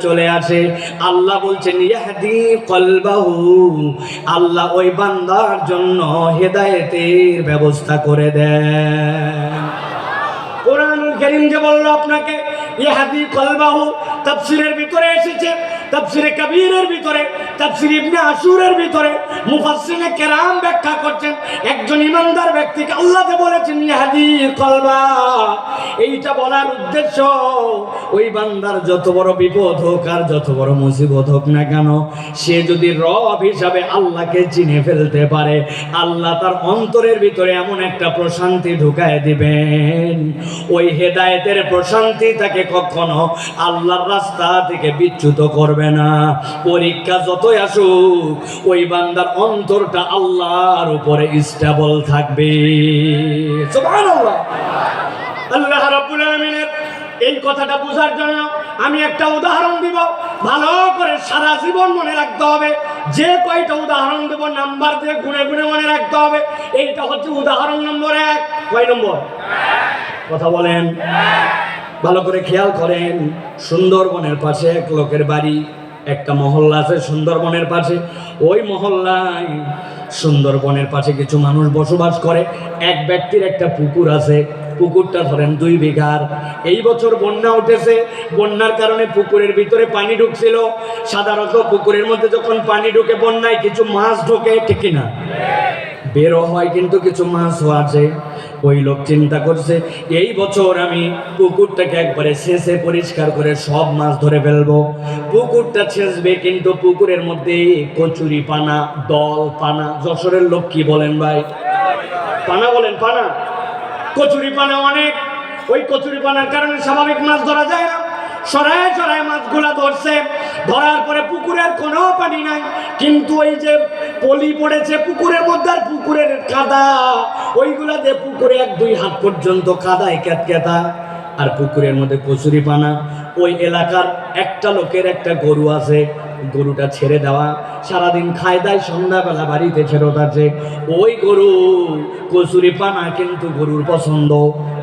চলে আসে। আল্লাহ বলছেন, ইয়াহদি কলবাহু। আল্লাহ ওই বান্দার জন্য হেদায়েতের ব্যবস্থা করে দেন। কোরআন করিম যে বলল আপনাকে ইহাদি কলবাহু, তাফসিরের ভিতরে এসেছে, তাফসিরে কবিরের ভিতরে। তাফসির ইবনে আশুরের ভিতরে কেরাম ব্যাখ্যা করছেন। একজন ইমানদার ব্যক্তিকে আল্লাহকে বলেছেন কলবা এইটা বলার উদ্দেশ্য, ওই বান্দার যত বড় বিপদ হোক আর যত বড় মুসিবত হোক না কেন, সে যদি রব হিসাবে আল্লাহকে চিনে ফেলতে পারে, আল্লাহ তার অন্তরের ভিতরে এমন একটা প্রশান্তি ঢুকায় দিবেন। ওই হেদায়েতের প্রশান্তি তাকে কখনো আল্লাহর রাস্তা থেকে বিচ্যুত করবে না। পরীক্ষা যতই আসুক, ওই বান্দার অন্তরটা আল্লাহর উপরে স্টেবল থাকবে। আল্লাহ রাব্বুল আলামিনের এই কথাটা বোঝার জন্য আমি একটা উদাহরণ দিব। ভালো করে সারা জীবন মনে রাখতে হবে, যে কয়টা উদাহরণ দেব, নাম্বার দিয়ে গুনে গুনে মনে রাখতে হবে। এইটা হচ্ছে উদাহরণ নম্বর এক। কয় নম্বর? কথা বলেন। ভালো করে খেয়াল করেন। সুন্দরবনের পাশে এক লোকের বাড়ি। একটা মহল্লা আছে সুন্দরবনের পাশে। ওই মহল্লায় সুন্দরবনের পাশে কিছু মানুষ বসবাস করে। এক ব্যক্তির একটা পুকুর আছে। পুকুরটা ধরেন দুই বিঘার। এই বছর বন্যা উঠেছে। বন্যার কারণে পুকুরের ভিতরে পানি ঢুকছিল। সাধারণত পুকুরের মধ্যে যখন পানি ঢুকে বন্যায় কিছু মাছ ঢোকে, ঠিক না বেরো হয় কিন্তু কিছু মাছও আছে। ওই লোক চিন্তা করছে, এই বছর আমি পুকুরটাকে একবারে শেষে পরিষ্কার করে সব মাছ ধরে ফেলব। পুকুরটা ছেঁচবে কিন্তু পুকুরের মধ্যে কচুরি পানা, দল পানা, যশোরের লোক কি বলেন ভাই? পানা বলেন, পানা। কচুরি পানা অনেক। ওই কচুরি পানার কারণে স্বাভাবিক মাছ ধরা যায় না। সরায় সরায় মাছগুলা ধরছে। ধরার পরে পুকুরের কোনো পানি নাই। কিন্তু ওই যে পলি পড়েছে পুকুরের মধ্যে আর পুকুরের কাদা, ওইগুলা দিয়ে পুকুরে এক দুই হাত পর্যন্ত কাদায় ক্যাতক্যাতা। আর পুকুরের মধ্যে কচুরি পানা ওই এলাকার একটা লোকের একটা গরু আছে গরুটা ছেড়ে দেওয়া, সারাদিন খায় দায়, সন্ধ্যাবেলা বাড়িতে ফেরত আছে ওই গরু কচুরি পানা কিন্তু গরুর পছন্দ।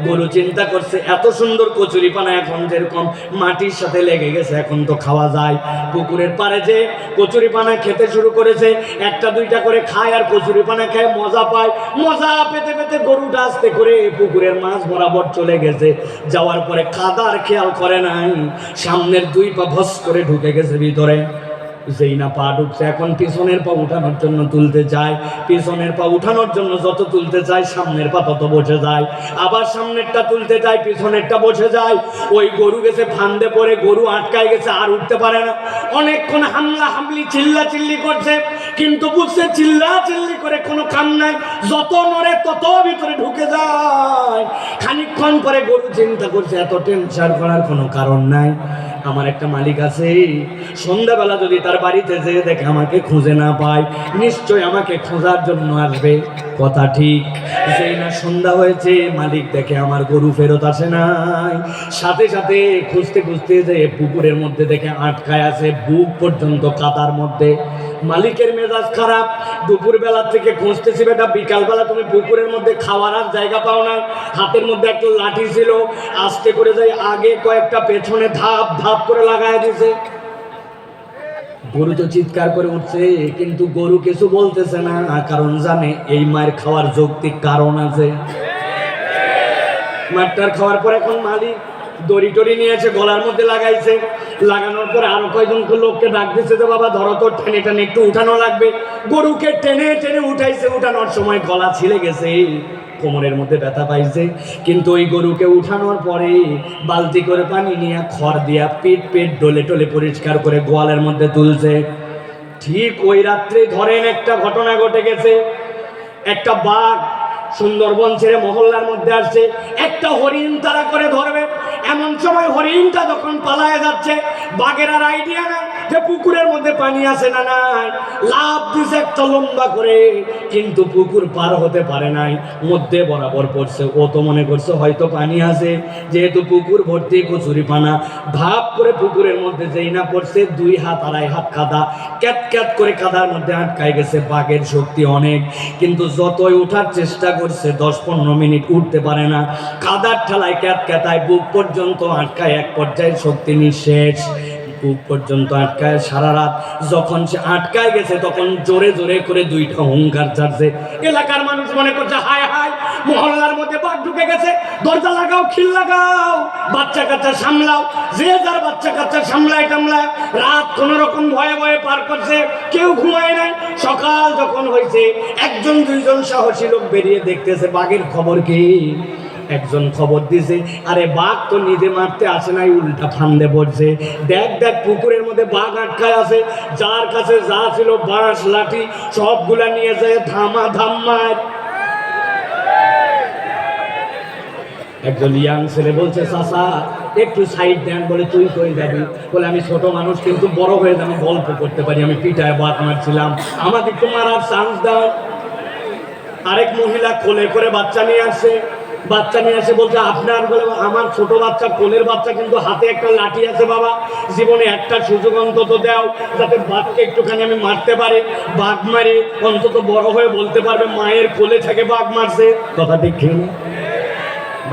গরু চিন্তা করছে, এত সুন্দর কচুরি পানা এখন যেরকম মাটির সাথে লেগে গেছে, এখন তো খাওয়া যায়। পুকুরের পাড়ে যে কচুরি পানা খেতে শুরু করেছে, একটা দুইটা করে খায় আর কচুরি পানা খায় মজা পায়। মজা পেতে পেতে গরুটা আস্তে করে পুকুরের মাছ বরাবর চলে গেছে। যাওয়ার পরে কাদার খেয়াল করে নাই, সামনের দুই পা ভস করে ঢুকে গেছে ভিতরে। যেই না পা ঢুকছে, এখন পিছনের পা উঠানোর জন্য তুলতে যায়। পিছনের পা উঠানোর জন্য যত তুলতে যায়, সামনের পা তত বসে যায়। আবার সামনেরটা তুলতে যায়, পিছনেরটা বসে যায়। ওই গরু গেছে, ফান্দে পড়ে, গরু আটকায় গেছে, আর উঠতে পারে না। অনেকক্ষণ হামলা, হামলি চিল্লা চিল্লি করছে, কিন্তু বুঝছে চিল্লা চিল্লি করে কোনো কাম নাই। যত নড়ে তত ভিতরে ঢুকে যায়। খানিকক্ষণ পরে গরু চিন্তা করছে, এত টেনশন করার কোনো কারণ নাই। আমার একটা মালিক আছে, সন্ধ্যাবেলা যদি তার বাড়িতে যেয়ে দেখে আমাকে খুঁজে না পায়। নিশ্চয় আমাকে খোঁজার জন্য আসবে। কথা ঠিক। যেই না সন্ধ্যা হয়েছে, মালিক দেখে আমার গরু ফেরত আসে নাই। সাথে সাথে খুঁজতে খুঁজতে যে পুকুরের মধ্যে দেখে আটকায় আছে বুক পর্যন্ত কাতার মধ্যে। মালিকের মেজাজ খারাপ। দুপুর বেলা থেকে খুঁজতেছি, বেটা, বিকালবেলা তুমি পুকুরের মধ্যে খাওয়ার আর জায়গা পাও না। হাতের মধ্যে একটা লাঠি ছিল। আস্তে করে যাই আগে কয়েকটা পেছনে ধাপ ধাপ করে লাগায় দিছে। গরু তো চিৎকার করে উঠছে, কিন্তু গরু কিছু বলতেছে না, কারণ জানে এই মায়ের খাওয়ার যৌক্তিক কারণ আছে। মাঠটার খাওয়ার পর এখন মালিক দড়ি টড়ি নিয়েছে, গলার মধ্যে লাগাইছে। লাগানোর পর আরও কয়জন লোককে ডাক দিচ্ছে যে, বাবা, ধরো তো, টেনে টেনে একটু উঠানো লাগবে। গরুকে টেনে টেনে উঠাইছে, উঠানোর সময় গলা ছিলে গেছে। কোমরের মধ্যে ব্যথা পাইছে। কিন্তু ওই গরুকে উঠানোর পরে বালতি করে পানি নিয়ে খড় দিয়া পেট পেট ডলে টলে পরিষ্কার করে গোয়ালের মধ্যে তুলছে। ঠিক ওই রাত্রে ধরেন একটা ঘটনা ঘটে গেছে। একটা বাঘ সুন্দরবন ছেড়ে মহল্লার মধ্যে আসছে। একটা হরিণ তারা করে ধরবে। এমন সময় হরিণটা যখন পালায় যাচ্ছে, বাঘের আর আইডিয়া নাই। যে পুকুরের মধ্যে পানি আছে না নাই, লাভ দিছে একটা লম্বা করে, কিন্তু পুকুর পার হতে পারে নাই, মধ্যে বরাবর পড়ছে। ও তো মনে করছে হয়তো পানি আছে, যেহেতু পুকুর ভর্তি, কচুরি পানা। ভাব করে পুকুরের মধ্যে যেই না পড়ছে, দুই হাত আড়াই হাত কাদা, ক্যাত ক্যাত করে কাদার মধ্যে আটকায় গেছে বাঘের শক্তি অনেক। কিন্তু যতই ওঠার চেষ্টা করছে, দশ পনেরো মিনিট উঠতে পারে না। কাদার ঠেলায় ক্যাত ক্যাতায় বুক পর্যন্ত আটকায়, এক পর্যায়ে শক্তি নিঃশেষ। কূপ পর্যন্ত আটকায়। সারা রাত যখন সে আটকায় গেছে, তখন জোরে জোরে করে দুইটা হুঙ্কার ছাড়ছে এলাকার মানুষ মনে করছে, হায় হায়, মহল্লার মধ্যে বাঘ ঢুকে গেছে। দরজা লাগাও, খিল লাগাও, বাচ্চা কাচ্চা সামলাও। যে যার বাচ্চা কাচ্চা সামলায় টামলায়, রাত কোন রকম ভয়ে ভয়ে পার করছে। কেউ ঘুমায় নাই। সকাল যখন হয়েছে একজন দুইজন সাহসী লোক বেরিয়ে দেখতেছে, বাঘের খবর কি? একজন খবর দিছে, আরে বাঘ তো নিজে মারতে আসে নাই, উল্টা ফান্দে পড়ছে। দেখ দেখ, পুকুরের মধ্যে বাঘ আটকায় আছে, যার কাছে যা ছিল বাঁশ, লাঠি, সবগুলা নিয়ে যায়, ধামা, ধাম মার। একজন ইয়াং ছেলে বলছে, চাচা, একটু সাইড দেন বলে তুই কই যাবি? বলে, আমি ছোট মানুষ, কিন্তু বড় হয়ে আমি গল্প করতে পারি, আমি পিঠায় বাদ মারছিলাম। আমাকে একটু মারার চান্স দাও। আরেক মহিলা কোলে করে বাচ্চা নিয়ে আসে। বাচ্চা নিয়ে আসে বলছে, আপনার আমার ছোট বাচ্চা, কোলের বাচ্চা কিন্তু হাতে একটা লাঠি আছে বাবা। জীবনে একটা সুযোগ অন্তত দাও, যাতে বাঘকে একটুখানি আমি মারতে পারি। বাঘ মারি, অন্তত বড় হয়ে বলতে পারবে, মায়ের কোলে থেকে বাঘ মারছে। কথা ঠিক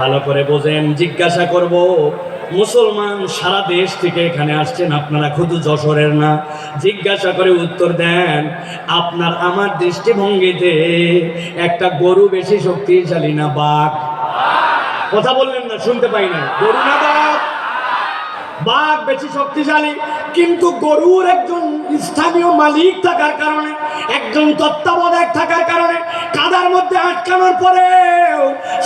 ভালো করে বোঝেন, জিজ্ঞাসা করব, মুসলমান সারা দেশ থেকে এখানে আসছেন আপনারা শুধু যশোরের না? জিজ্ঞাসা করে উত্তর দেন, আপনার আমার দৃষ্টিভঙ্গিতে একটা গরু বেশি শক্তিশালী না বাঘ? কথা বললেন না, শুনতে পাই না। গরু বাঘ বেশি শক্তিশালী, কিন্তু গরুর একজন স্থানীয় মালিক থাকার কারণে, একজন তত্ত্বাবধায়ক থাকার কারণে কাদার মধ্যে আটকানোর পরেও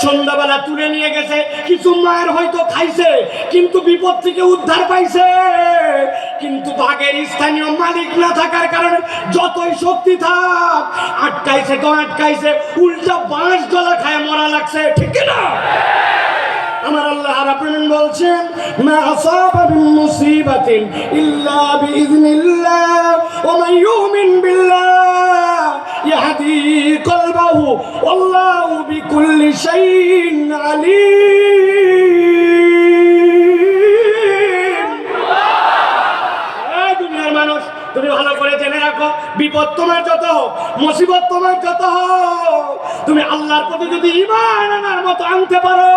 সন্ধ্যাবেলা তুলে নিয়ে গেছে। কিছু মায়ের হয়তো খাইছে, কিন্তু বিপদ থেকে উদ্ধার পাইছে। কিন্তু বাঘের স্থানীয় মালিক না থাকার কারণে যতই শক্তি থাক, আটকাইছে তো আটকাইছে, উল্টা বাঁশ গলা খায় মরা লাগছে, ঠিক না আমার আল্লাহ রাব্বুল বলছেন মা আসাবা মিন মুসিবাতিন ইল্লা বিইذنিল্লাহ ওয়া মান ইউমিন বিল্লাহ ইয়াহদি কলবাহু ওয়াল্লাহু বিকুল্লি শাইইন আলীম জেনে রাখো, বিপদ তোমার যত হোক, মুসিবত তোমার যত হোক, তুমি আল্লাহর প্রতি যদি ইমান আনার মতো আনতে পারো,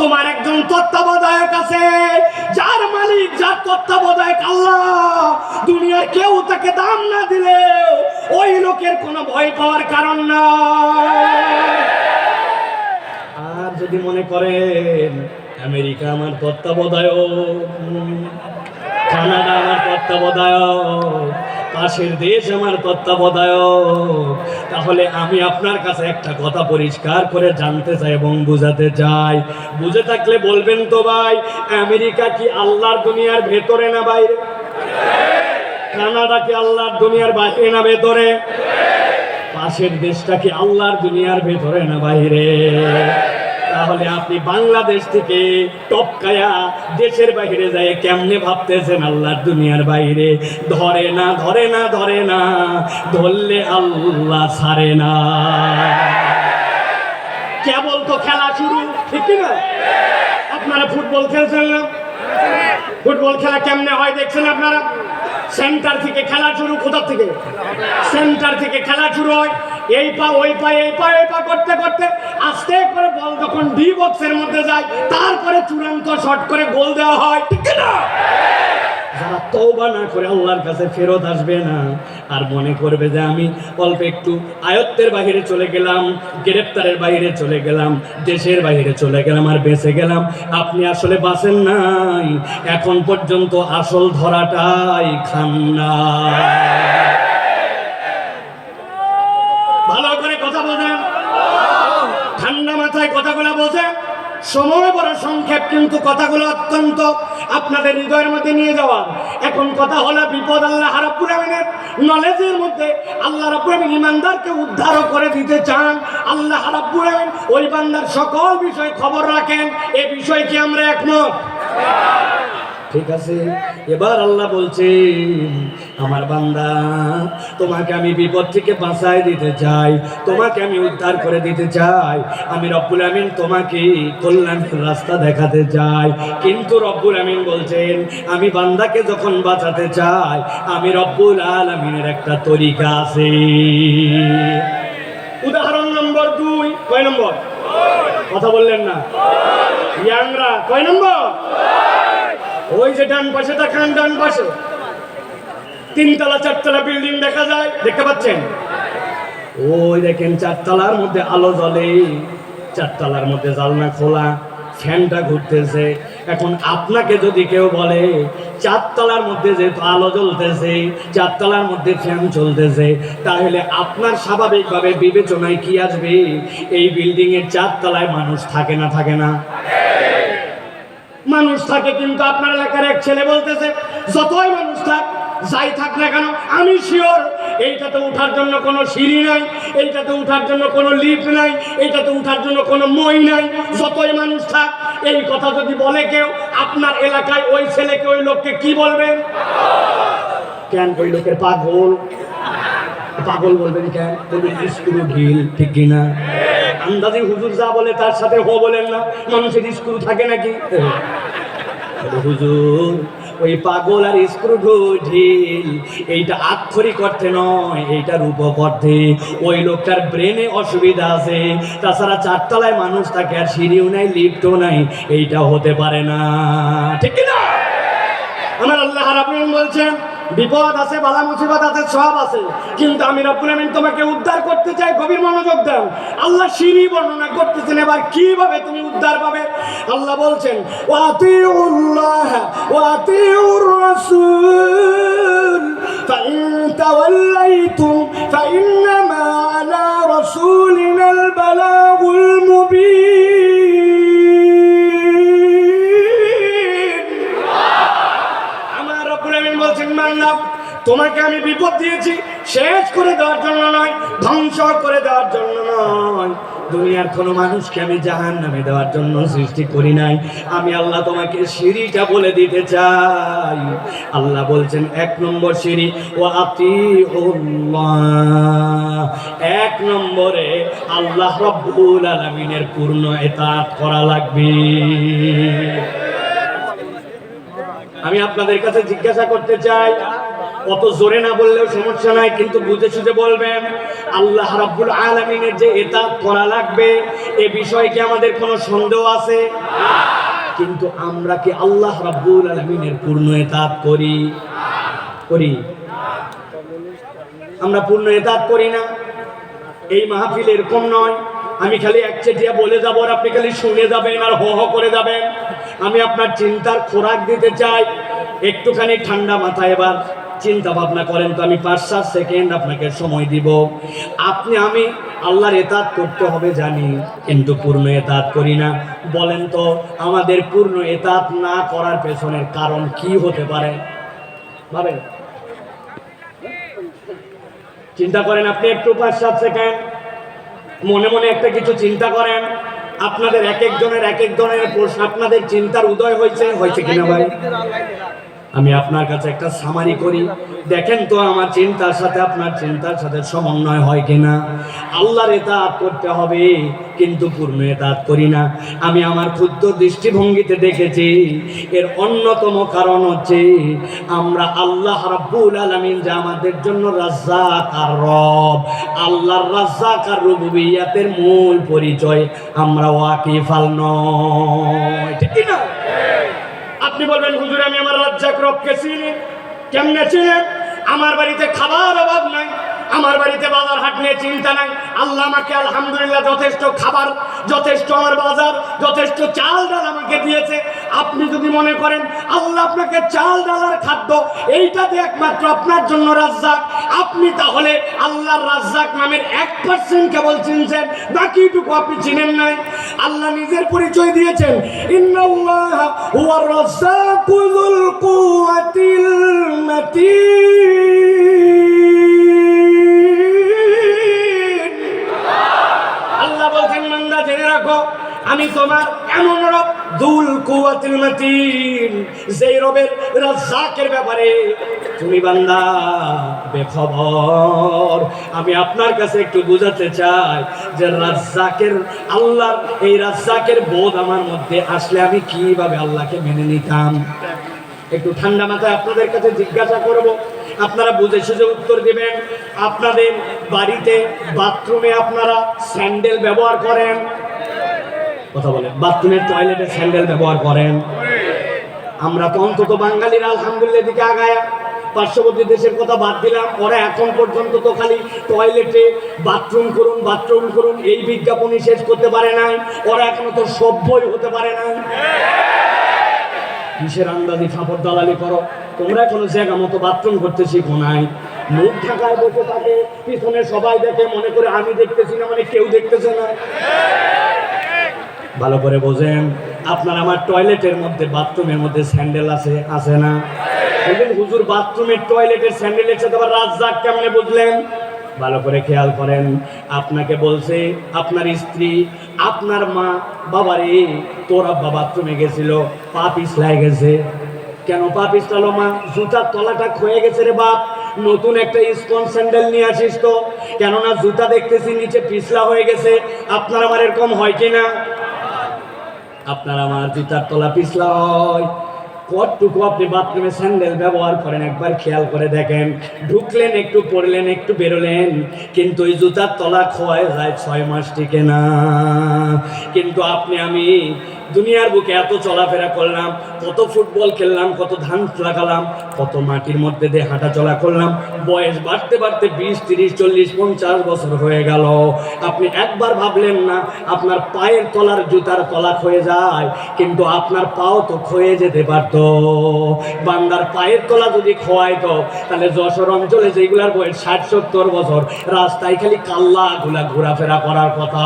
তোমার একজন তত্ত্বাবধায়ক আছে, যার মালিক, যার তত্ত্বাবধায়ক আল্লাহ, দুনিয়ার কেউ তাকে দাম না দিলে ওই লোকের কোনো ভয় পাওয়ার কারণ না আর যদি মনে করেন, আমেরিকা আমার তত্ত্বাবধায়ক, কানাডা আমার তত্ত্বাবধায়ক পাশের দেশ আমার তত্ত্বাবধায়ক। তাহলে আমি আপনার কাছে একটা কথা পরিষ্কার করে জানতে চাই এবং বুঝাতে চাই। বুঝে থাকলে বলবেন তো ভাই, আমেরিকা কি আল্লাহর দুনিয়ার ভেতরে না বাইরে? কানাডা কি আল্লাহর দুনিয়ার বাইরে না ভেতরে? পাশের দেশটা কি আল্লাহর দুনিয়ার ভেতরে না বাইরে? তাহলে আপনি বাংলাদেশ থেকে টপকায়া দেশের বাইরে যায় কেমনে ভাবতেছেন আল্লাহর দুনিয়ার বাইরে? ধরে না ধরে না ধরে না, ধরলে আল্লাহ ছাড়ে না। কেবল তো খেলা শুরু, ঠিক না আপনারা ফুটবল খেলছেন না? ফুটবল খেলা কেমনে হয় দেখছেন আপনারা? সেন্টার থেকে খেলা শুরু, কোথা থেকে? সেন্টার থেকে খেলা শুরু হয়। এই পা, ওই পা, এই পা এই পা করতে করতে আস্তে করে বল যখন ডি বক্সের মধ্যে যায়, তারপরে চূড়ান্ত শট করে গোল দেওয়া হয়। ঠিক না? যারা তৌবা না করে আল্লাহর কাছে ফেরত আসবে না। আর মনে করবে যে আমি অল্প একটু আয়ত্তের বাহিরে চলে গেলাম, গ্রেপ্তারের বাহিরে চলে গেলাম, দেশের বাহিরে চলে গেলাম আর বেঁচে গেলাম। আপনি আসলে বাঁচেন নাই, এখন পর্যন্ত আসল ধরাটাই খান না ভালো করে কথা বলেন ঠান্ডা মাথায় কথাগুলো বোঝেন সময় সংক্ষেপ কিন্তু কথাগুলো অত্যন্ত আপনাদের হৃদয়ের মধ্যে নিয়ে যাওয়া। এখন কথা হলো বিপদ আল্লাহ রাব্বুল নলেজের মধ্যে আল্লাহ রাব্বুল ইমানদারকে উদ্ধারও করে দিতে চান। আল্লাহ রাব্বুল ওই বান্দার সকল বিষয় খবর রাখেন। এ বিষয় কি আমরা একমত? ঠিক আছে? এবার আল্লাহ বলছেন আমার বান্দা, তোমাকে আমি বিপদ থেকে বাঁচাই দিতে চাই, তোমাকে আমি উদ্ধার করে দিতে চাই। আমি রব্বুল আমিন তোমাকে কল্যাণের রাস্তা দেখাতে চাই। কিন্তু রব্বুল আমিন বলছেন, আমি বান্দাকে যখন বাঁচাতে চাই, আমি রব্বুল আলমিনের একটা তরিকা আছে। উদাহরণ নম্বর দুই, কয় নম্বর? কথা বললেন না। ইয়াংরা, কয় নম্বর? ওই যে ডান পাশে দেখান, ডান পাশে। তিনতলা, চারতলা বিল্ডিং দেখা যায়, দেখতে পাচ্ছেন? ওই দেখেন, চারতলার মধ্যে আলো জ্বলে। চারতলার মধ্যে জালনা খোলা, ফ্যানটা ঘুরতেছে। এখন আপনাকে যদি কেউ বলে, চারতলার মধ্যে যে আলো জ্বলতেছে, চারতলার মধ্যে ফ্যান চলতেছে, তাহলে আপনার স্বাভাবিকভাবে বিবেচনায় কি আসবে? এই বিল্ডিংয়ের চারতলায় মানুষ থাকে না থাকে না। মানুষ থাকে, কিন্তু আপনার এলাকার এক ছেলে বলতেছে, যতই মানুষ থাক, যাই থাক না কেন, আমি শিওর, এইটাতে উঠার জন্য কোনো সিঁড়ি নাই, এইটাতে উঠার জন্য কোনো লিফট নাই, এইটাতে উঠার জন্য কোনো মই নাই, যতই মানুষ থাক, এই কথা যদি বলে কেউ, আপনার এলাকায় ওই ছেলেকে ওই লোককে কি বলবেন কেন ওই লোকের পাগল? পাগল বলবেন কেন ঢিল ঠিক কিনা? আন্দাজি হুজুর যা বলে তার সাথে হো বলেন না। মানুষের স্কুল থাকে নাকি? হুজুর, ওই পাগল আর স্ক্রু ঢিল এইটা আক্ষরিক অর্থে নয়, এইটার রূপক অর্থে ওই লোকটার ব্রেনে অসুবিধা আছে। তাছাড়া চারতলায় মানুষ থাকে আর সিঁড়িও নাই লিফটও নাই, এইটা হতে পারে না। ঠিক না আমার আল্লাহ রাব্বুল বলছেন বিপদ আছে বালা মুসিবত আছে সব আছে কিন্তু আমি রব্বুল আমিন তোমাকে উদ্ধার করতে চাই গভীর মনোযোগ দাও আল্লাহ সিঁড়ি বর্ণনা করতেছেন এবার কিভাবে তুমি উদ্ধার পাবে আল্লাহ বলছেন ওয়াতিউল্লাহ ওয়াতিউর রাসূল فإن توليتم فإنما على رسولنا البلاغ المبين তোমাকে আমি বিপদ দিয়েছি, শেষ করে দেওয়ার জন্য নয়, ধ্বংস করে দেওয়ার জন্য নয়। দুনিয়ার কোনো মানুষকে আমি জাহান নামে দেওয়ার জন্য সৃষ্টি করি নাই। আমি আল্লাহ তোমাকে সিঁড়িটা বলে দিতে চাই। আল্লাহ বলছেন, এক নম্বর সিঁড়ি ও আতি এক নম্বরে আল্লাহ রব্বুল আলমিনের পূর্ণ এতাত করা লাগবে। আমি আপনাদের কাছে জিজ্ঞাসা করতে চাই অত জোরে না বললেও সমস্যা নাই, কিন্তু বুঝে সুঝে বলবেন, আল্লাহ রাব্বুল আলামিনের যে এতাত করা লাগবে, এ বিষয়ে কি আমাদের কোনো সন্দেহ আছে? কিন্তু আমরা কি আল্লাহ রাব্বুল আলামিনের পূর্ণ এতাত করি? করি। আমরা পূর্ণ এতাত করি না। এই মাহফিল এরকম নয়। আমি খালি এক একচেটিয়া বলে যাব আর আপনি খালি শুনে যাবেন আর হ হ করে যাবেন। আমি আপনার চিন্তার খোরাক দিতে চাই। একটুখানি ঠান্ডা মাথায় এবার চিন্তা ভাবনা করেন তো আমি পাঁচ, সাত সেকেন্ড আপনাকে সময় দিব। আপনি, আমি আল্লাহর এতাত করতে হবে জানি, কিন্তু পূর্ণ এতাত করি না। বলেন তো, আমাদের পূর্ণ এতাত না করার পেছনের কারণ কি হতে পারে? ভাবেন? চিন্তা করেন আপনি একটু পাঁচ, সাত সেকেন্ড। মনে মনে একটা কিছু চিন্তা করেন। আপনাদের এক একজনের এক এক ধরনের প্রশ্ন, আপনাদের চিন্তার উদয় হয়েছে হয়েছে কিনা ভাই? আমি আপনার কাছে একটা সামারি করি। দেখেন তো আমার চিন্তার সাথে আপনার চিন্তার সাথে সমন্বয় হয় কিনা? আল্লাহর এতাত করতে হবে, কিন্তু পূর্ণ এতাত করি না। আমি আমার ক্ষুদ্র দৃষ্টিভঙ্গিতে দেখেছি, এর অন্যতম কারণ হচ্ছে আমরা আল্লাহ রাব্বুল আলামিন যে আমাদের জন্য রাজ্জাক আর রব, আল্লাহর রাজ্জাক আর রুবুবিয়াতের মূল পরিচয় আমরা ওয়াকিফাল নয়। ঠিক না আপনি বলবেন, হুজুর, আমি আমার রাজ্জাক রবকে চিনি। কেমনে চিনেন? আমার বাড়িতে খাবার অভাব নাই। আমার বাড়িতে বাজার হাট নিয়ে চিন্তা নাই। আল্লাহ আমাকে আলহামদুলিল্লাহ যথেষ্ট খাবার, যথেষ্ট আমার বাজার, যথেষ্ট চাল, ডাল আমাকে দিয়েছে। আপনি যদি মনে করেন, আল্লাহ আপনাকে চাল, ডাল আর খাদ্য এইটাতে একমাত্র আপনার জন্য রাজ্জাক। আপনি তাহলে আল্লাহর রাজ্জাক নামের এক পার্সেন্ট কেবল চিনছেন, বাকিটুকু আপনি চিনেন নাই। আল্লাহ নিজের পরিচয় দিয়েছেন ইন্নাল্লাহ হুয়া রাজ্জাকু যুল কুওয়াতিল মাতিন। আমি তোমার এমন রব, দুল কুয়াতিল মাতিন। যেই রবের রাজ্জাকের ব্যাপারে তুমি বান্দা বেখবর। আমি আপনার কাছে একটু বুঝাতে চাই যে রাজ্জাকের আল্লাহ এই রাজ্জাকের বোধ আমার মধ্যে আসলে আমি কীভাবে আল্লাহকে মেনে নিতাম? একটু ঠান্ডা মাথায় আপনাদের কাছে জিজ্ঞাসা করব। আপনারা বুঝে সুঝে উত্তর দিবেন। আপনাদের বাড়িতে বাথরুমে আপনারা স্যান্ডেল ব্যবহার করেন। কথা বলেন। বাথরুমের টয়লেটে স্যান্ডেল ব্যবহার করেন। আমরা তো অন্তত বাঙালির আলহামদুলিল্লাহ দিকে আগায়া পার্শ্ববর্তী দেশের কথা বাদ দিলাম। ওরা এখন পর্যন্ত তো খালি টয়লেটে বাথরুম করুন বাথরুম করুন, এই বিজ্ঞাপনই শেষ করতে পারে নাই। ওরা এখনও তো সভ্যই হতে পারে নাই। কিসের আন্দাজি ফাঁপড় দালালি করো? তোমরা কোনো জায়গা মতো বাথরুম করতে শিখো নাই। মুখ ঢাকায় বসে থাকে, পিছনে সবাই দেখে, মনে করে আমি দেখতেছি না মানে কেউ দেখতেছে না। ভালো করে বোঝেন। আপনার আমার টয়লেটের মধ্যে বাথরুমের মধ্যে স্যান্ডেল আছে আছে না? বলবেন হুজুর বাথরুমের টয়লেটের স্যান্ডেলের সাথে আবার রাজ্জাক কেমনে বুঝলেন? ভালো করে খেয়াল করেন। আপনাকে বলছে, আপনার স্ত্রী, আপনার মা, বাবারে, তোর আব্বা বাথরুমে গেছিল, পা পিছলায় গেছে। কেন পা পিছলালো মা? জুতার তলাটা ক্ষয়ে গেছে রে বাপ। নতুন একটা স্পন স্যান্ডেল নিয়ে আসিস তো। কেননা জুতা দেখতেছি নিচে পিছলা হয়ে গেছে। আপনার আমার এরকম হয় কিনা আপনার আমার জুতার তলা পিছলা হয় কতটুকু আপনি বাথরুমে স্যান্ডেল ব্যবহার করেন? একবার খেয়াল করে দেখেন। ঢুকলেন, একটু পড়লেন, একটু বেরোলেন, কিন্তু ওই জুতার তলা খোয়ায় যায় ছয় মাস টিকে না। কিন্তু আপনি, আমি দুনিয়ার বুকে এত চলাফেরা করলাম, কত ফুটবল খেললাম, কত ধান লাগালাম, কত মাটির মধ্যে দিয়ে হাঁটা চলা করলাম, বয়স বাড়তে বাড়তে বিশ, তিরিশ, চল্লিশ, পঞ্চাশ বছর হয়ে গেল। আপনি একবার ভাবলেন না, আপনার পায়ের তলার জুতার তলা ক্ষয়ে যায়, কিন্তু আপনার পাও তো ক্ষয়ে যেতে পারতো। বান্দার পায়ের তলা যদি খোয়াইতো তাহলে যশোর অঞ্চলে যেগুলার বয়স ষাট, সত্তর বছর, রাস্তায় খালি কাল্লা গুলা ঘোরাফেরা করার কথা।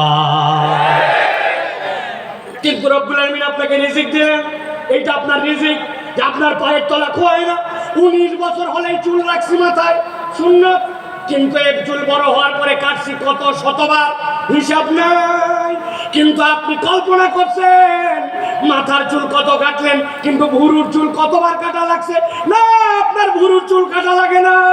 কিন্তু রব্বুল আলমিন আপনাকে রিজিক দিলেন? এইটা আপনার রিজিক যে আপনার পায়ের তলা খোয়াই না। উনিশ বছর হলেই চুল রাখছি মাথায়। সুন্নত? কিন্তু এক চুল বড় হওয়ার পরে কাটছি কত শতবার? হিসাব নাই। কিন্তু আপনি কল্পনা করছেন, মাথার চুল কত কাটলেন, কিন্তু ভুরুর চুল কতবার কাটা লাগছে? না, আপনার ভুরুর চুল কাটা লাগে নাই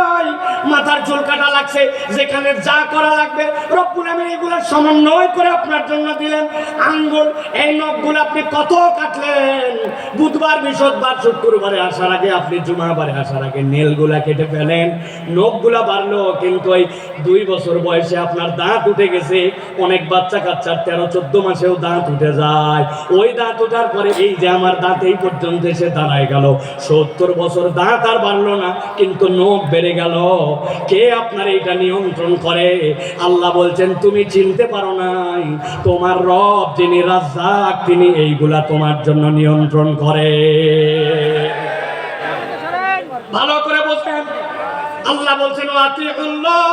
মাথার চুল কাটা লাগছে, যেখানে যা করা লাগবে। রব্বুল আমিন এগুলো সমন্বয় করে আপনার জন্য দিলেন। আঙ্গুল, এই নখগুলো আপনি কত কাটলেন? বুধবার, বৃহস্পতিবার, শুক্রবারে আসার আগে, আপনি জুমাবারে আসার আগে নেলগুলা কেটে ফেলেন। নখগুলা বাড়লো, কিন্তু ওই দুই বছর বয়সে আপনার দাঁত উঠে গেছে। অনেক বাচ্চা কাচ্চার তেরো, চোদ্দ মাসেও দাঁত উঠে যায়। ওই দাঁত ওঠার পরে এই যে আমার দাঁত, এই পর্যন্ত এসে দাঁড়ায় গেল। সত্তর বছর দাঁত আর বাড়লো না, কিন্তু নখ বেড়ে গেল। কে আপনার এটা নিয়ন্ত্রণ করে? আল্লাহ বলছেন, তুমি চিনতে পারো নাই, তোমার রব যিনি রাজ্জাক, তিনি এইগুলা তোমার জন্য নিয়ন্ত্রণ করে। ভালো করে বলছেন আল্লাহ বলছেন আল্লাহ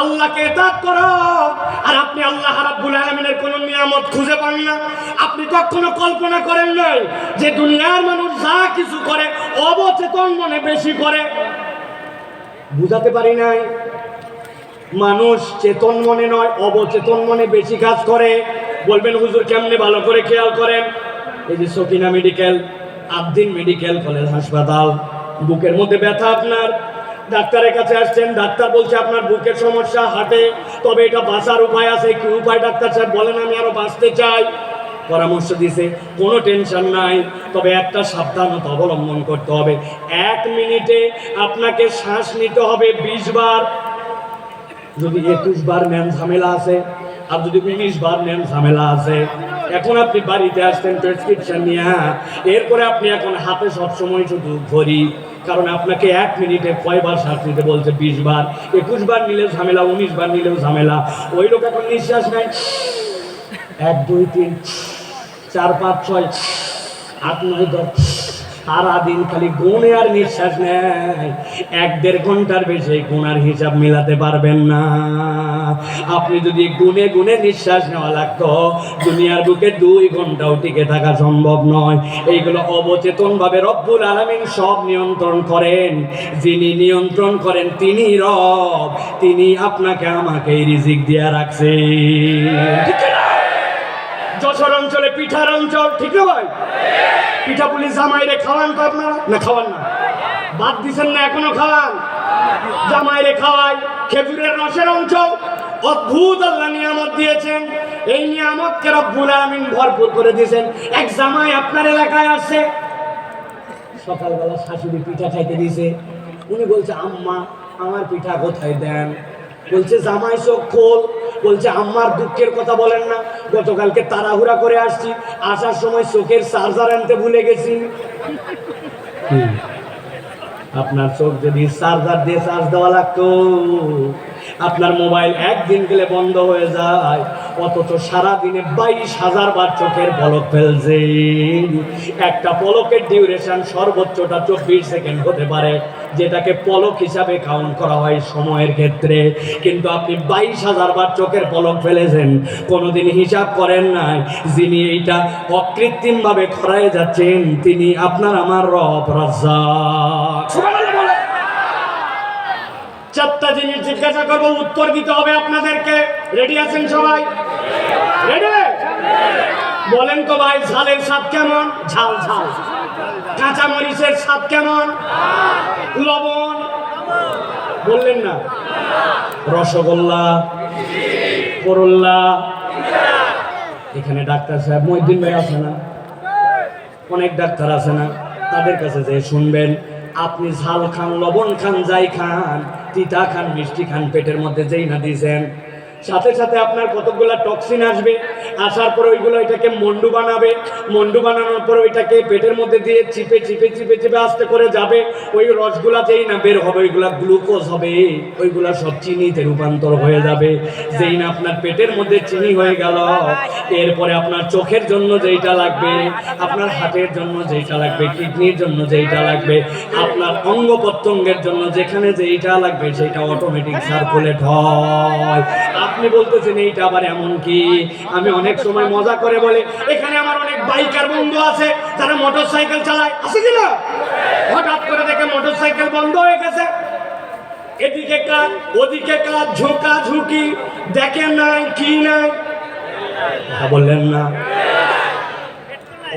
আল্লাহকে এতাত করো। আর আপনি আল্লাহ রাব্বুল আলামিনের কোন নিয়ামত খুঁজে পান না। আপনি কখনো কল্পনা করেন নাই যে দুনিয়ার মানুষ যা কিছু করে, অবচেতন মনে বেশি করে। বুঝাতে পারি নাই। মানুষ চেতন মনে নয়, অবচেতন মনে বেশি কাজ করে। বলবেন, হুজুর, কেমনে ভালো করে খেয়াল করেন? এই যে Sakina medical, Abdin medical college হাসপাতাল। বুকের মধ্যে ব্যথা আপনার। ডাক্তারের কাছে আসছেন, ডাক্তার বলছে, আপনার বুকের সমস্যা হাটে, তবে এটা বাঁচার উপায় আছে। কি উপায়? ডাক্তার সাহেব বলেন, আমি আরও বাঁচতে চাই। পরামর্শ দিছে কোনো টেনশন নাই, তবে একটা সাবধানতা অবলম্বন করতে হবে। এক মিনিটে আপনাকে শ্বাস নিতে হবে বিশ বার। যদি একুশ বার ঝামেলা আছে, আর যদি উনিশ বার ঝামেলা আছে, এখন আপনি বাড়িতে আসতেন প্রেসক্রিপশন নিয়ে হ্যাঁ এরপরে আপনি এখন হাতে সবসময় শুধু ঘড়ি, কারণ আপনাকে এক মিনিটে কয়বার শ্বাস নিতে বলছে বিশ বার। একুশ বার নিলেও ঝামেলা, উনিশ বার নিলেও ঝামেলা। ওই লোক এখন নিঃশ্বাস নেয় এক, দুই, তিন, চার, পাঁচ, ছয়, আট, নয়, দশ সারাদিন খালি গুণে আর নিঃশ্বাস নেয়। এক, দেড় ঘণ্টার বেশি গুণার হিসাব মিলাতে পারবেন না। আপনি যদি গুনে গুনে নিঃশ্বাস নেওয়া লাগতো, দুনিয়ার বুকে দুই ঘন্টাও টিকে থাকা সম্ভব নয়। এইগুলো অবচেতন ভাবে রব্বুল আলমিন সব নিয়ন্ত্রণ করেন। যিনি নিয়ন্ত্রণ করেন তিনি রব। তিনি আপনাকে আমাকে রিজিক দিয়া রাখছে। ঠিক না? যশোর অঞ্চলে পিঠার অঞ্চল, ঠিক না ভাই? পিঠা পুলি জামাইরে খাওয়ান তো আপনারা? না, খাওয়ান না। বাদ দিছেন না, এখনও খাওয়ান। জামাইরে খাওয়াই, খেজুরের রসের অঞ্চল। অদ্ভুত আল্লাহ নিয়ামত দিয়েছেন। এই নিয়ামতকে রব্বুল আলামিন ভরপুর করে দিয়েছেন। এক জামাই আপনার এলাকায় আসছে। সকালবেলা শাশুড়ি পিঠা খাইতে দিয়েছে। উনি বলছে, আম্মা, আমার পিঠা কোথায় দেন? বলছে, জামাই চোখ খোল। বলছে আম্মার দুঃখের কথা বলেন না গতকালকে তাড়াহুড়া করে আসছি আসার সময় চোখের চার্জার আনতে ভুলে গেছি। আপনার চোখ যদি চার্জার দিয়ে চার্জ দেওয়া লাগতো আপনার মোবাইল একদিন গেলে বন্ধ হয়ে যায় অথচ সারাদিনে বাইশ হাজার বার চোখের পলক ফেলছে। একটা পলকের ডিউরেশন সর্বোচ্চটা চব্বিশ সেকেন্ড হতে পারে। যেটাকে পলক হিসাবে কাউন্ট করা হয় সময়ের ক্ষেত্রে। কিন্তু আপনি বাইশ হাজার বার চোখের পলক ফেলেছেন কোনোদিন হিসাব করেন নাই যিনি এইটা অকৃত্রিমভাবে খরায় যাচ্ছেন তিনি আপনার আমার রব। চারটা জিনিস জিজ্ঞাসা করব উত্তর দিতে হবে আপনাদেরকে। রেডি আছেন সবাই? রেডি বলেন তো ভাই ঝালের স্বাদ কেমন? ঝাল ঝাল। কাঁচা মরিচের স্বাদ কেমন? লবণ? বললেন না। রসগোল্লা? করল্লা? এখানে ডাক্তার সাহেব মহিদ্দিন ভাই আছে না? অনেক ডাক্তার আছে না? তাদের কাছে যে শুনবেন, আপনি ঝাল খান, লবণ খান, যাই খান, তিতা খান, মিষ্টি খান, পেটের মধ্যে যেই না দিয়েছেন সাথে সাথে আপনার কতগুলা টক্সিন আসবে, আসার পর ওইগুলো এটাকে মন্ডু বানাবে, মন্ডু বানানোর পর ওইটাকে পেটের মধ্যে দিয়ে চিপে চিপে চিপে চিপে আস্তে করে যাবে, ওই রসগুলা যেই না বের হবে, ওইগুলা গ্লুকোজ হবে, ওইগুলা সব চিনিতে রূপান্তর হয়ে যাবে। যেই না আপনার পেটের মধ্যে চিনি হয়ে গেল, এরপরে আপনার চোখের জন্য যেইটা লাগবে, আপনার হাতের জন্য যেইটা লাগবে, কিডনির জন্য যেইটা লাগবে, আপনার অঙ্গ প্রত্যঙ্গের জন্য যেখানে যেইটা লাগবে, সেটা অটোমেটিক সার্কুলেট হয়। আপনি বলতেছেন, এইটা আবার এমন কি? আমি অনেক সময় মজা করে বলে, এখানে আমার অনেক বাইকার বন্ধু আছে, তারা মোটর সাইকেল চালায়। আছে কি না? হঠাৎ করে দেখে মোটর সাইকেল বন্ধ হয়ে গেছে। এদিকে কাজ ওদিকে কাজ ঝোঁকা ঝুঁকি, দেখেন নাই, কি নাই? বললেন না।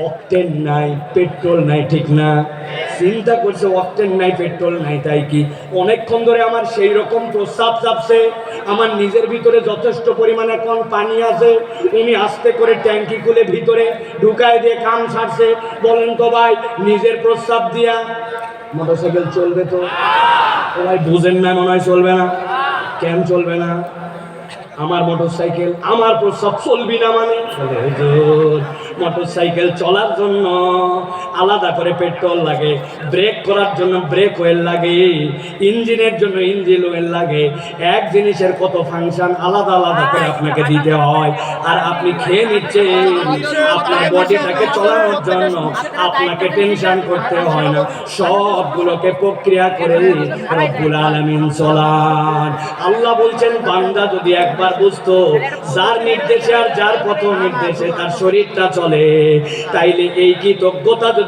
অকটেন নাই, পেট্রোল নাই, ঠিক না। চিন্তা করছে অকটেন নাই, পেট্রোল নাই, তাই কি? অনেকক্ষণ ধরে আমার সেই রকম প্রস্রাব চাপছে। আমার নিজের ভিতরে যথেষ্ট পরিমাণে কোন পানি আছে। উনি আস্তে করে ট্যাঙ্কি খুলে ভিতরে ঢুকায় দিয়ে কাম ছাড়ছে বলেন তো ভাই, নিজের প্রস্রাব দিয়া। মোটরসাইকেল চলবে তো? ভাই, বুঝেন না, মনে হয় চলবে না। কেন চলবে না? আমার মোটরসাইকেল, আমার প্রস্রাব চলবি না মানে? মোটরসাইকেল চলার জন্য আলাদা করে পেট্রোল লাগে, ব্রেক করার জন্য ব্রেক ওয়েল লাগে, ইঞ্জিনের জন্য ইঞ্জিন ওয়েল লাগে, এক জিনিসের কত ফাংশন আলাদা আলাদা করে আপনাকে দিতে হয়। আর আপনি খেয়ে নিচ্ছেন, আপনার বডিটাকে চলানোর জন্য আপনাকে টেনশন করতে হয় না। সবগুলোকে প্রক্রিয়া করে রব্বুল আলামিন চলান। আল্লাহ বলছেন, বান্দা যদি একবার বুঝতো যার নির্দেশে আর যার পথ নির্দেশে তার শরীরটা চলে, তাইলে এই কৃতজ্ঞতা যদি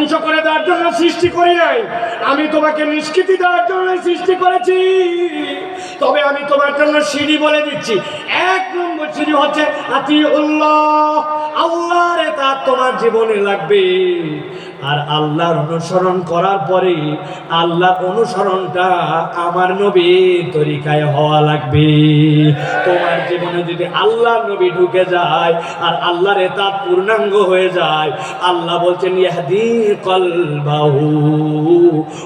ধ্বংস করে দেওয়ার জন্য সৃষ্টি করি নাই। আমি তোমাকে নিষ্কৃতি দেওয়ার জন্য সৃষ্টি করেছি। তবে আমি তোমার জন্য সিঁড়ি বলে দিচ্ছি। এক নম্বর সিঁড়ি হচ্ছে আতি উল্লাহ রে তার তোমার জীবনে লাগবে। আর আল্লাহর অনুসরণ করার পরে আল্লাহর অনুসরণটা আমার নবীর তরিকায় হওয়া লাগবে। তোমার জীবনে যদি আল্লাহর নবী ঢুকে যায় আর আল্লাহর তা পূর্ণাঙ্গ হয়ে যায়, আল্লাহ বলছেন, ইয়াহদি কলবাহু।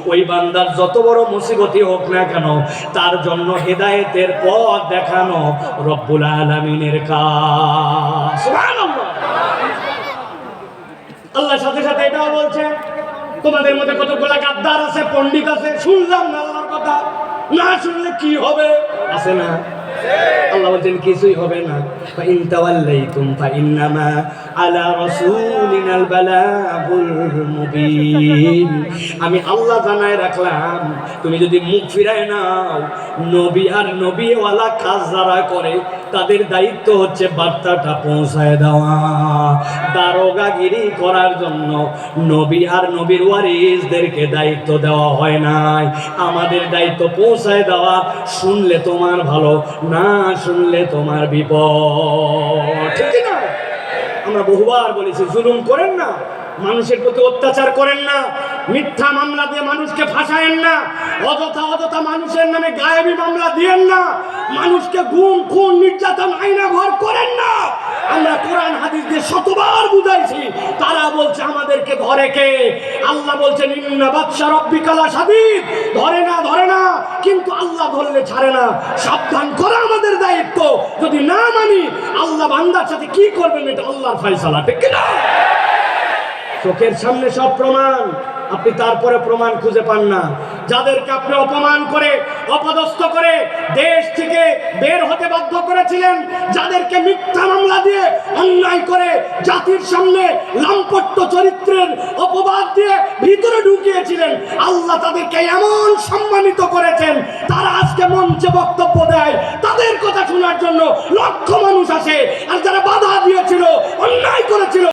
ওই বান্দার যত বড় মুসিবতই হোক না কেন, তার জন্য হেদায়েতের পথ দেখানো রব্বুল আলামিনের কাজ। আল্লাহর সাথে সাথে এটাও বলছে, তোমাদের মধ্যে কতগুলা গাদ্দার আছে, পণ্ডিত আছে, শুনলাম না আল্লাহর কথা। না শুনলে কি হবে? আছে না। আল্লাহ বলছেন, কিছুই হবে না। ফাইন তাওয়াল্লাইতুম, ফাইন্নামা আলা রাসূলিনাল বালাগুল মুবিন। আমি আল্লাহ জানায় রাখলাম, তুমি যদি মুখ ফিরায় নাও, নবী আর নবীওয়ালা কাজ যারা করে তাদের দায়িত্ব হচ্ছে বার্তাটা পৌঁছায় দেওয়া। দারোগাগিরি করার জন্য নবী আর নবীর ওয়ারিসদেরকে দায়িত্ব দেওয়া হয় নাই। আমাদের দায়িত্ব পৌঁছায় দেওয়া, শুনলে তোমার ভালো, না শুনলে তোমার বিপদ। ঠিক না? আমরা বহুবার বলেছি, জুলুম করেন না, মানুষের প্রতি অত্যাচার করেন না মিথ্যা মামলা দিয়ে মানুষকে ফাঁসায়েন না, অযথা অযথা মানুষের নামে গায়েবী মামলা দিয়েন না, মানুষকে গুম, খুন, নির্যাতন আইনা ঘর করেন না। আমরা কোরআন, হাদিস দিয়ে শতবার বুঝাইছি, তারা বলছে আমাদেরকে ধরে কে? আল্লাহ বলছেন, ইন্না বাদশা রব্বিকালা সাদিদ ধরে না ধরে না, কিন্তু আল্লাহ ধরলে ছাড়ে না। সাবধান করা আমাদের দায়িত্ব। যদি না মানি, আল্লাহ বান্দার সাথে কি করবেন, এটা আল্লাহর ফয়সালা, ঠিক কিনা? চোখের সামনে সব প্রমাণ। আপনি তারপরে প্রমাণ খুঁজে পান না। যাদেরকে আপনি অপমান করে, অপদস্থ করে দেশ থেকে বের হতে বাধ্য করেছিলেন, যাদেরকে মিথ্যা মামলা দিয়ে অন্যায় করে জাতির সামনে লাম্পট্য চরিত্রের অপবাদ দিয়ে ভিতরে ঢুকিয়েছিলেন, আল্লাহ তাদেরকে এমন সম্মানিত করেছেন, তারা আজকে মঞ্চে বক্তব্য দেয়। তাদের কথা শোনার জন্য লক্ষ মানুষ আসে, আর যারা বাধা দিয়েছিল, অন্যায় করেছিল